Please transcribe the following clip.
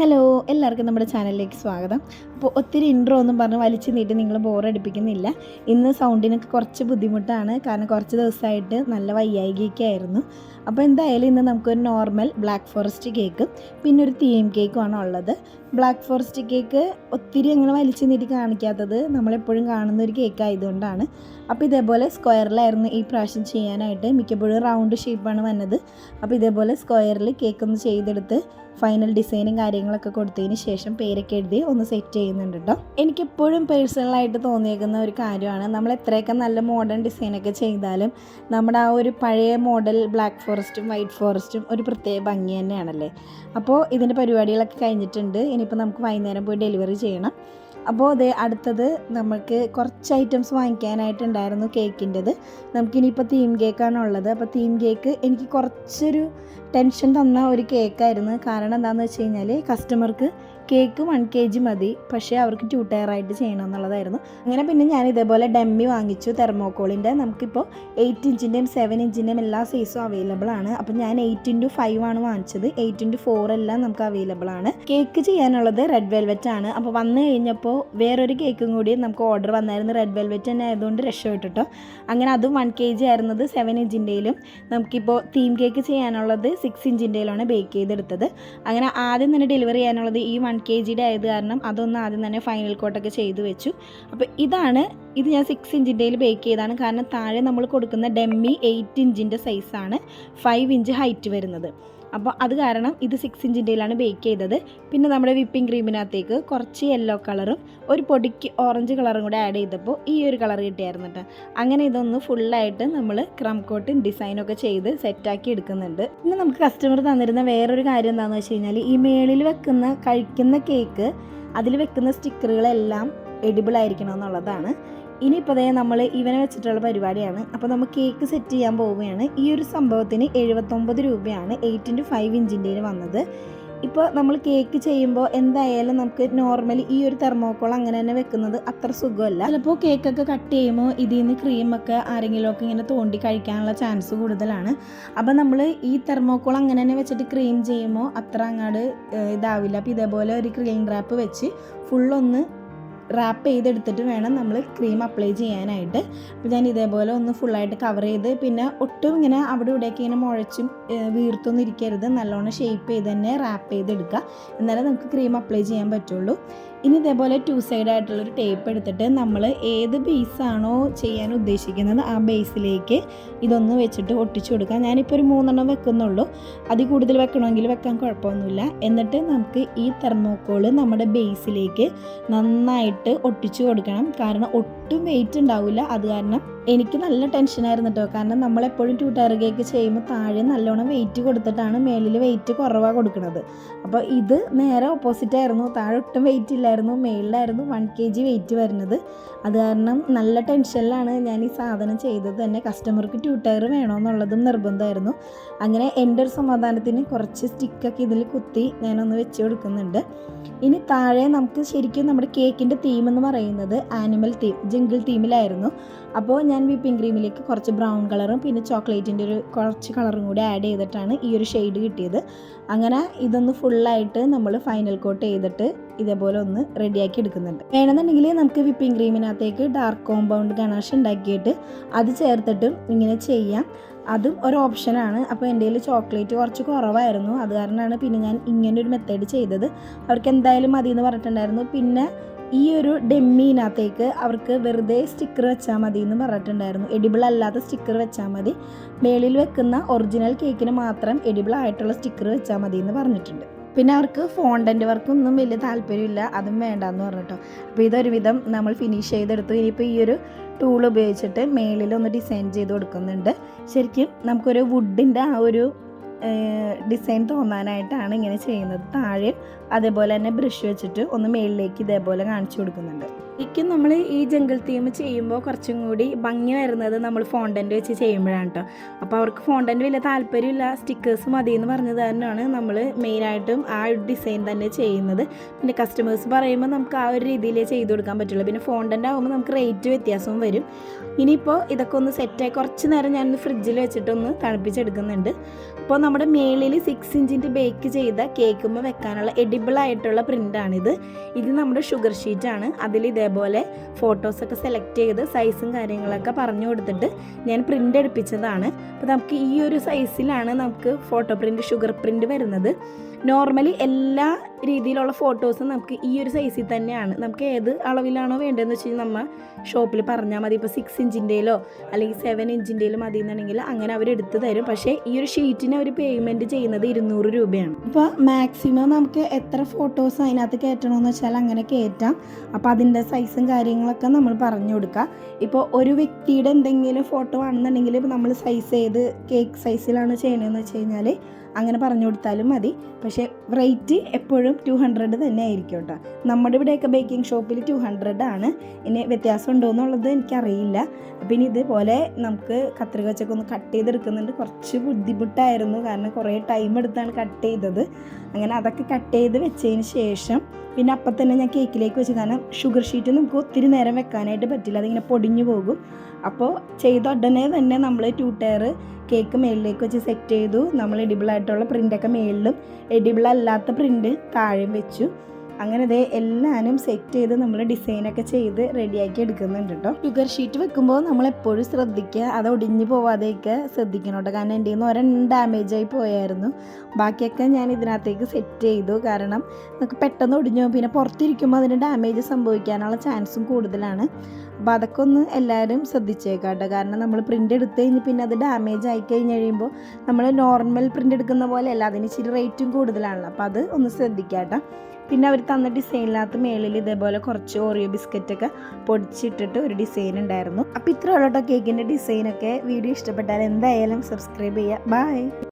Hello എല്ലാവർക്കും നമ്മുടെ ചാനലിലേക്ക് സ്വാഗതം. അപ്പോൾ ഒത്തിരി ഇൻട്രോ ഒന്നും പറഞ്ഞ് വലിച്ചു നീട്ടി നിങ്ങൾ ബോറടിപ്പിക്കുന്നില്ല ഇന്ന് സൗണ്ടിനൊക്കെ കുറച്ച് ബുദ്ധിമുട്ടാണ്. കാരണം കുറച്ച് ദിവസമായിട്ട് നല്ല വയ്യായികയൊക്കെ ആയിരുന്നു. അപ്പോൾ എന്തായാലും ഇന്ന് നമുക്കൊരു നോർമൽ ബ്ലാക്ക് ഫോറസ്റ്റ് കേക്കും പിന്നെ ഒരു തീം കേക്കുമാണ് ഉള്ളത്. ബ്ലാക്ക് ഫോറസ്റ്റ് കേക്ക് ഒത്തിരി അങ്ങനെ വലിച്ചു നീട്ടി കാണിക്കാത്തത് നമ്മളെപ്പോഴും കാണുന്ന ഒരു കേക്ക് ആയതുകൊണ്ടാണ്. അപ്പോൾ ഇതേപോലെ സ്ക്വയറിലായിരുന്നു ഈ പ്രാവശ്യം ചെയ്യാനായിട്ട്. മിക്കപ്പോഴും റൗണ്ട് ഷേപ്പാണ് വന്നത്. അപ്പോൾ ഇതേപോലെ സ്ക്വയറിൽ കേക്ക് ഒന്ന് ചെയ്തെടുത്ത് ഫൈനൽ ഡിസൈനും കാര്യങ്ങളൊക്കെ കൊടുത്തതിന് ശേഷം പേരൊക്കെ എഴുതി ഒന്ന് സെറ്റ് ചെയ്യുന്നുണ്ട് കേട്ടോ എനിക്കെപ്പോഴും പേഴ്സണലായിട്ട് തോന്നിയേക്കുന്ന ഒരു കാര്യമാണ്. നമ്മൾ എത്രയൊക്കെ നല്ല മോഡേൺ ഡിസൈനൊക്കെ ചെയ്താലും നമ്മുടെ ആ ഒരു പഴയ മോഡൽ ബ്ലാക്ക് ഫോറസ്റ്റും വൈറ്റ് ഫോറസ്റ്റും ഒരു പ്രത്യേക ഭംഗി തന്നെയാണല്ലേ? അപ്പോൾ ഇതിന്റെ പരിപാടികളൊക്കെ കഴിഞ്ഞിട്ടുണ്ട്. ഇനിയിപ്പോൾ നമുക്ക് വൈകുന്നേരം പോയി ഡെലിവറി ചെയ്യണം. അപ്പോൾ അതെ അടുത്തത് നമുക്ക് കുറച്ച് ഐറ്റംസ് വാങ്ങിക്കാനായിട്ടുണ്ടായിരുന്നു കേക്കിന്റെത് നമുക്കിനിയിപ്പോൾ തീം കേക്കാണ് ഉള്ളത്. അപ്പോൾ തീം കേക്ക് എനിക്ക് കുറച്ചൊരു ടെൻഷൻ തന്ന ഒരു കേക്കായിരുന്നു കാരണം എന്താണെന്ന് വെച്ച് കഴിഞ്ഞാൽ കസ്റ്റമർക്ക് കേക്ക് വൺ കെ ജി മതി. പക്ഷേ അവർക്ക് ടു ടയറായിട്ട് ചെയ്യണം എന്നുള്ളതായിരുന്നു. അങ്ങനെ പിന്നെ ഞാൻ ഇതേപോലെ ഡമ്മി വാങ്ങിച്ചു തെർമോക്കോളിന്റെ. നമുക്കിപ്പോൾ എയ്റ്റ് ഇഞ്ചിന്റെയും സെവൻ ഇഞ്ചിന്റെയും എല്ലാ സൈസും അവൈലബിൾ ആണ്. അപ്പോൾ ഞാൻ എയ്റ്റ് ഇന്റു ഫൈവ് ആണ് വാങ്ങിച്ചത്. എയ്റ്റ് ഇന്റു ഫോർ എല്ലാം നമുക്ക് അവൈലബിൾ ആണ്. കേക്ക് ചെയ്യാനുള്ളത് റെഡ് വെൽവെറ്റ് ആണ്. അപ്പോൾ വന്നു കഴിഞ്ഞപ്പോൾ വേറൊരു കേക്കും കൂടി നമുക്ക് ഓർഡർ വന്നായിരുന്നു. റെഡ് വെൽവെറ്റ് തന്നെ ആയതുകൊണ്ട് രക്ഷപ്പെട്ടിട്ടോ അങ്ങനെ അതും വൺ കെ ജി ആയിരുന്നത് സെവൻ ഇഞ്ചിന്റെയിലും. നമുക്കിപ്പോൾ തീം കേക്ക് ചെയ്യാനുള്ളത് സിക്സ് ഇഞ്ചിന്റെയിലാണ് ബേക്ക് ചെയ്തെടുത്തത്. അങ്ങനെ ആദ്യം തന്നെ ഡെലിവറി ചെയ്യാനുള്ളത് ഈ വൺ കെ ജിയുടെ ആയത് കാരണം അതൊന്ന് ആദ്യം തന്നെ ഫൈനൽ കോട്ടൊക്കെ ചെയ്തു വെച്ചു. അപ്പോൾ ഇതാണ് ഇത് ഞാൻ സിക്സ് ഇഞ്ചിന്റെയിൽ ബേക്ക് ചെയ്താണ് കാരണം താഴെ നമ്മൾ കൊടുക്കുന്ന ഡെമ്മി എയ്റ്റ് ഇഞ്ചിന്റെ സൈസാണ് ഫൈവ് ഇഞ്ച് ഹൈറ്റ് വരുന്നത്. അപ്പോൾ അത് കാരണം ഇത് സിക്സ് ഇഞ്ചിന്റെയിലാണ് ബേക്ക് ചെയ്തത്. പിന്നെ നമ്മുടെ വിപ്പിംഗ് ക്രീമിനകത്തേക്ക് കുറച്ച് യെല്ലോ കളറും ഒരു പൊടിക്ക് ഓറഞ്ച് കളറും കൂടെ ആഡ് ചെയ്തപ്പോൾ ഈ ഒരു കളർ കിട്ടിയായിരുന്നു കേട്ടോ അങ്ങനെ ഇതൊന്ന് ഫുള്ളായിട്ട് നമ്മൾ ക്രം കോട്ടും ഡിസൈനൊക്കെ ചെയ്ത് സെറ്റാക്കി എടുക്കുന്നുണ്ട്. പിന്നെ നമുക്ക് കസ്റ്റമർ തന്നിരുന്ന വേറൊരു കാര്യം എന്താണെന്ന് വെച്ച് കഴിഞ്ഞാൽ ഈ മേളിൽ വെക്കുന്ന കഴിക്കുന്ന കേക്ക് അതിൽ വെക്കുന്ന സ്റ്റിക്കറുകളെല്ലാം എഡിബിൾ ആയിരിക്കണം എന്നുള്ളതാണ്. ഇനിയിപ്പോൾ അതേ നമ്മൾ ഇവനെ വെച്ചിട്ടുള്ള പരിപാടിയാണ്. അപ്പോൾ നമ്മൾ കേക്ക് സെറ്റ് ചെയ്യാൻ പോവുകയാണ്. ഈ ഒരു സംഭവത്തിന് എഴുപത്തൊമ്പത് രൂപയാണ് എയ്റ്റ് ഇന്റു ഫൈവ് ഇഞ്ചിന്റെ വന്നത്. ഇപ്പോൾ നമ്മൾ കേക്ക് ചെയ്യുമ്പോൾ എന്തായാലും നമുക്ക് നോർമലി ഈ ഒരു തെർമോക്കോൾ അങ്ങനെ തന്നെ വെക്കുന്നത് അത്ര സുഖമല്ല. ചിലപ്പോൾ കേക്കൊക്കെ കട്ട് ചെയ്യുമ്പോൾ ഇതിൽ നിന്ന് ക്രീമൊക്കെ ആരെങ്കിലുമൊക്കെ ഇങ്ങനെ തോണ്ടി കഴിക്കാനുള്ള ചാൻസ് കൂടുതലാണ്. അപ്പോൾ നമ്മൾ ഈ തെർമോക്കോൾ അങ്ങനെ തന്നെ വെച്ചിട്ട് ക്രീം ചെയ്യുമ്പോൾ അത്ര അങ്ങോട്ട് ഇതാവില്ല. അപ്പോൾ ഇതേപോലെ ഒരു ക്രീം റാപ്പ് വെച്ച് ഫുള്ളൊന്ന് റാപ്പ് ചെയ്തെടുത്തിട്ട് വേണം നമ്മൾ ക്രീം അപ്ലൈ ചെയ്യാനായിട്ട്. അപ്പോൾ ഞാൻ ഇതേപോലെ ഒന്ന് ഫുള്ളായിട്ട് കവർ ചെയ്ത് പിന്നെ ഒട്ടും ഇങ്ങനെ അവിടെ ഇവിടെയൊക്കെ ഇങ്ങനെ മുഴച്ചും വീർത്തൊന്നും ഇരിക്കരുത്. നല്ലോണം ഷേപ്പ് ചെയ്ത് തന്നെ റാപ്പ് ചെയ്തെടുക്കുക. എന്നാലേ നമുക്ക് ക്രീം അപ്ലൈ ചെയ്യാൻ പറ്റുള്ളൂ. ഇനി ഇതേപോലെ ടു സൈഡ് ആയിട്ടുള്ളൊരു ടേപ്പ് എടുത്തിട്ട് നമ്മൾ ഏത് ബേസാണോ ചെയ്യാൻ ഉദ്ദേശിക്കുന്നത് ആ ബേസിലേക്ക് ഇതൊന്ന് വെച്ചിട്ട് ഒട്ടിച്ചു കൊടുക്കുക. ഞാനിപ്പോൾ ഒരു മൂന്നെണ്ണം വെക്കുന്നുള്ളൂ. അതിൽ കൂടുതൽ വെക്കണമെങ്കിൽ വെക്കാൻ കുഴപ്പമൊന്നുമില്ല. എന്നിട്ട് നമുക്ക് ഈ തെർമോക്കോൾ നമ്മുടെ ബേസിലേക്ക് നന്നായിട്ട് ഒട്ടിച്ചു കൊടുക്കണം. കാരണം ഒട്ടും വെയിറ്റ് ഉണ്ടാവില്ല. അത് കാരണം എനിക്ക് നല്ല ടെൻഷനായിരുന്നു കേട്ടോ കാരണം നമ്മളെപ്പോഴും ടൂ ടയർ കേക്ക് ചെയ്യുമ്പോൾ താഴെ നല്ലോണം വെയിറ്റ് കൊടുത്തിട്ടാണ് മേളിൽ വെയിറ്റ് കുറവാണ് കൊടുക്കുന്നത് അപ്പോൾ ഇത് നേരെ ഓപ്പോസിറ്റ് ആയിരുന്നു. താഴെ ഒട്ടും വെയിറ്റ് ഇല്ലായിരുന്നു. മേളിലായിരുന്നു വൺ കെ ജി വെയിറ്റ് വരുന്നത്. അത് കാരണം നല്ല ടെൻഷനിലാണ് ഞാൻ ഈ സാധനം ചെയ്തത് തന്നെ. കസ്റ്റമർക്ക് ട്യൂട്ടർ വേണമെന്നുള്ളതും നിർബന്ധമായിരുന്നു. അങ്ങനെ എന്റെ ഒരു സമാധാനത്തിന് കുറച്ച് സ്റ്റിക്കൊക്കെ ഇതിൽ കുത്തി ഞാനൊന്ന് വെച്ച് കൊടുക്കുന്നുണ്ട്. ഇനി താഴെ നമുക്ക് ശരിക്കും നമ്മുടെ കേക്കിന്റെ തീം എന്ന് പറയുന്നത് ആനിമൽ തീം ജിങ്കിൾ തീമിലായിരുന്നു അപ്പോൾ ഞാൻ വിപ്പിംഗ് ക്രീമിലേക്ക് കുറച്ച് ബ്രൗൺ കളറും പിന്നെ ചോക്ലേറ്റിന്റെ ഒരു കുറച്ച് കളറും കൂടി ആഡ് ചെയ്തിട്ടാണ് ഈ ഒരു ഷെയ്ഡ് കിട്ടിയത്. അങ്ങനെ ഇതൊന്ന് ഫുള്ളായിട്ട് നമ്മൾ ഫൈനൽ കോട്ട് ചെയ്തിട്ട് ഇതേപോലെ ഒന്ന് റെഡിയാക്കി എടുക്കുന്നുണ്ട്. വേണമെന്നുണ്ടെങ്കിൽ നമുക്ക് വിപ്പിംഗ് ക്രീമിനകത്തേക്ക് ഡാർക്ക് കോമ്പൗണ്ട് ഗണാഷ് ഉണ്ടാക്കിയിട്ട് അത് ചേർത്തിട്ടും ഇങ്ങനെ ചെയ്യാം. അതും ഒരു ഓപ്ഷനാണ് അപ്പോൾ എന്റെ കയ്യിൽ ചോക്ലേറ്റ് കുറച്ച് കുറവായിരുന്നു. അത് കാരണമാണ് പിന്നെ ഞാൻ ഇങ്ങനെ ഒരു മെത്തേഡ് ചെയ്തത്. അവർക്ക് എന്തായാലും മതി എന്ന് പറഞ്ഞിട്ടുണ്ടായിരുന്നു. പിന്നെ ഈ ഒരു ഡെമ്മീനകത്തേക്ക് അവർക്ക് വെറുതെ സ്റ്റിക്കർ വെച്ചാൽ മതി എന്ന് പറഞ്ഞിട്ടുണ്ടായിരുന്നു. എഡിബിൾ അല്ലാത്ത സ്റ്റിക്കർ വെച്ചാൽ മതി. മേളിൽ വെക്കുന്ന ഒറിജിനൽ കേക്കിന് മാത്രം എഡിബിൾ ആയിട്ടുള്ള സ്റ്റിക്കർ വെച്ചാൽ മതി എന്ന് പറഞ്ഞിട്ടുണ്ട്. പിന്നെ അവർക്ക് ഫോണ്ടന്റ് വർക്കൊന്നും വലിയ താല്പര്യമില്ല. അതും വേണ്ടാന്ന് പറഞ്ഞിട്ടോ. അപ്പോൾ ഇതൊരുവിധം നമ്മൾ ഫിനിഷ് ചെയ്തെടുത്തു. ഇനിയിപ്പോൾ ഈ ഒരു ടൂൾ ഉപയോഗിച്ചിട്ട് മേളിലൊന്ന് ഡിസൈൻ ചെയ്ത് കൊടുക്കുന്നുണ്ട്. ശരിക്കും നമുക്കൊരു വുഡിന്റെ ആ ഒരു ഡിസൈൻ തോന്നാനായിട്ടാണ് ഇങ്ങനെ ചെയ്യുന്നത്. താഴെ അതേപോലെ തന്നെ ബ്രഷ് വെച്ചിട്ട് ഒന്ന് മേളിലേക്ക് ഇതേപോലെ കാണിച്ചു കൊടുക്കുന്നുണ്ട്. ശരിക്കും നമ്മൾ ഈ ജംഗിൾ തീം ചെയ്യുമ്പോൾ കുറച്ചും കൂടി ഭംഗി വരുന്നത് നമ്മൾ ഫോണ്ടന്റ് വെച്ച് ചെയ്യുമ്പോഴാണ് കേട്ടോ അപ്പോൾ അവർക്ക് ഫോണ്ടന്റ് വലിയ താല്പര്യമില്ല സ്റ്റിക്കേഴ്സ് മതി എന്ന് പറഞ്ഞത് തന്നെയാണ് നമ്മൾ മെയിനായിട്ടും ആ ഒരു ഡിസൈൻ തന്നെ ചെയ്യുന്നത്. പിന്നെ കസ്റ്റമേഴ്സ് പറയുമ്പോൾ നമുക്ക് ആ ഒരു രീതിയിലേ ചെയ്ത് കൊടുക്കാൻ പറ്റുള്ളൂ. പിന്നെ ഫോണ്ടന്റ് ആകുമ്പോൾ നമുക്ക് റേറ്റ് വ്യത്യാസവും വരും. ഇനിയിപ്പോൾ ഇതൊക്കെ ഒന്ന് സെറ്റായി കുറച്ച് നേരം ഞാനൊന്ന് ഫ്രിഡ്ജിൽ വെച്ചിട്ടൊന്ന് തണുപ്പിച്ചെടുക്കുന്നുണ്ട്. അപ്പോൾ നമ്മുടെ മേളിൽ സിക്സ് ഇഞ്ചിന്റെ ബേക്ക് ചെയ്ത കേക്കുമ്പോൾ വെക്കാനുള്ള എഡിബിൾ ആയിട്ടുള്ള പ്രിന്റാണിത് ഇത് നമ്മുടെ ഷുഗർ ഷീറ്റാണ് അതിൽ ഇതേപോലെ ഫോട്ടോസൊക്കെ സെലക്ട് ചെയ്ത് സൈസും കാര്യങ്ങളൊക്കെ പറഞ്ഞു കൊടുത്തിട്ട് ഞാൻ പ്രിന്റ് എടുപ്പിച്ചതാണ്. അപ്പോൾ നമുക്ക് ഈ ഒരു സൈസിലാണ് നമുക്ക് ഫോട്ടോ പ്രിന്റ് ഷുഗർ പ്രിന്റ് വരുന്നത്. നോർമലി എല്ലാ രീതിയിലുള്ള ഫോട്ടോസും നമുക്ക് ഈ ഒരു സൈസിൽ തന്നെയാണ്. നമുക്ക് ഏത് അളവിലാണോ വേണ്ടതെന്ന് വെച്ച് കഴിഞ്ഞാൽ നമ്മൾ ഷോപ്പിൽ പറഞ്ഞാൽ മതി. ഇപ്പോൾ സിക്സ് ഇഞ്ചിന്റെയിലോ അല്ലെങ്കിൽ സെവൻ ഇഞ്ചിന്റെയിലോ മതി എന്നുണ്ടെങ്കിൽ അങ്ങനെ അവർ എടുത്ത് തരും. പക്ഷേ ഈ ഒരു ഷീറ്റിനെ അവർ പേയ്മെന്റ് ചെയ്യുന്നത് ഇരുന്നൂറ് രൂപയാണ്. അപ്പോൾ മാക്സിമം നമുക്ക് എത്ര ഫോട്ടോസ് അതിനകത്ത് കയറ്റണമെന്ന് വെച്ചാൽ അങ്ങനെ കയറ്റാം. അപ്പോൾ അതിന്റെ സൈസും കാര്യങ്ങളൊക്കെ നമ്മൾ പറഞ്ഞു കൊടുക്കുക ഇപ്പോൾ ഒരു വ്യക്തിയുടെ എന്തെങ്കിലും ഫോട്ടോ ആണെന്നുണ്ടെങ്കിൽ നമ്മൾ സൈസ് ചെയ്ത് കേക്ക് സൈസിലാണ് ചെയ്യണതെന്ന് വെച്ച് കഴിഞ്ഞാൽ അങ്ങനെ പറഞ്ഞു കൊടുത്താലും മതി. പക്ഷേ റേറ്റ് എപ്പോഴും ടു ഹൺഡ്രഡ് തന്നെ ആയിരിക്കും കേട്ടോ. നമ്മുടെ ഇവിടെയൊക്കെ ബേക്കിംഗ് ഷോപ്പിൽ ടു ഹൺഡ്രഡ് ആണ്. ഇനി വ്യത്യാസം ഉണ്ടോ എന്നുള്ളത് എനിക്കറിയില്ല. ഇനി ഇതുപോലെ നമുക്ക് കത്രിക വെച്ചൊക്കെ ഒന്ന് കട്ട് ചെയ്തെടുക്കുന്നുണ്ട്. കുറച്ച് ബുദ്ധിമുട്ടായിരുന്നു. കാരണം കുറേ ടൈം എടുത്താണ് കട്ട് ചെയ്തത്. അങ്ങനെ അതൊക്കെ കട്ട് ചെയ്ത് വെച്ചതിന് ശേഷം പിന്നെ അപ്പം തന്നെ ഞാൻ കേക്കിലേക്ക് വെച്ച് കാരണം ഷുഗർ ഷീറ്റ് നമുക്ക് ഒത്തിരി നേരം വെക്കാനായിട്ട് പറ്റില്ല. അതിങ്ങനെ പൊടിഞ്ഞു പോകും. അപ്പോൾ ചെയ്ത ഉടനെ തന്നെ നമ്മൾ ടു ടയർ കേക്ക് മേളിലേക്ക് വെച്ച് സെറ്റ് ചെയ്തു. നമ്മൾ എഡിബിളായിട്ടുള്ള പ്രിന്റൊക്കെ മേളിലും എഡിബിൾ അല്ലാത്ത പ്രിന്റ് താഴെ വെച്ചു. അങ്ങനെ ഇതേ എല്ലാനും സെറ്റ് ചെയ്ത് നമ്മൾ ഡിസൈനൊക്കെ ചെയ്ത് റെഡിയാക്കി എടുക്കുന്നുണ്ട് കേട്ടോ ഷുഗർ ഷീറ്റ് വെക്കുമ്പോൾ നമ്മൾ എപ്പോഴും ശ്രദ്ധിക്കുക. അത് ഒടിഞ്ഞു പോവാതെയൊക്കെ ശ്രദ്ധിക്കണം കേട്ടോ കാരണം എന്റെ നിന്ന് ഒരെണ്ണം ഡാമേജ് ആയി പോയായിരുന്നു. ബാക്കിയൊക്കെ ഞാൻ ഇതിനകത്തേക്ക് സെറ്റ് ചെയ്തു. കാരണം നമുക്ക് പെട്ടെന്ന് ഒടിഞ്ഞു പിന്നെ പുറത്തിരിക്കുമ്പോൾ അതിന് ഡാമേജ് സംഭവിക്കാനുള്ള ചാൻസും കൂടുതലാണ്. അപ്പോൾ അതൊക്കെ ഒന്ന് എല്ലാവരും ശ്രദ്ധിച്ചേക്കാം കേട്ടോ കാരണം നമ്മൾ പ്രിന്റ് എടുത്ത് കഴിഞ്ഞ് പിന്നെ അത് ഡാമേജ് ആയി കഴിഞ്ഞ് കഴിയുമ്പോൾ നമ്മൾ നോർമൽ പ്രിന്റ് എടുക്കുന്ന പോലെ അല്ല അതിന് ഇച്ചിരി റേറ്റും കൂടുതലാണല്ലോ അപ്പോൾ അത് ഒന്ന് ശ്രദ്ധിക്കാം കേട്ടോ പിന്നെ അവർ തന്ന ഡിസൈനിനകത്ത് മേളിൽ ഇതേപോലെ കുറച്ച് ഓറിയോ ബിസ്ക്കറ്റൊക്കെ പൊടിച്ചിട്ടിട്ട് ഒരു ഡിസൈൻ ഉണ്ടായിരുന്നു. അപ്പോൾ ഇത്ര ഉള്ളട്ടോ കേക്കിന്റെ ഡിസൈനൊക്കെ. വീഡിയോ ഇഷ്ടപ്പെട്ടാൽ എന്തായാലും സബ്സ്ക്രൈബ് ചെയ്യുക. ബൈ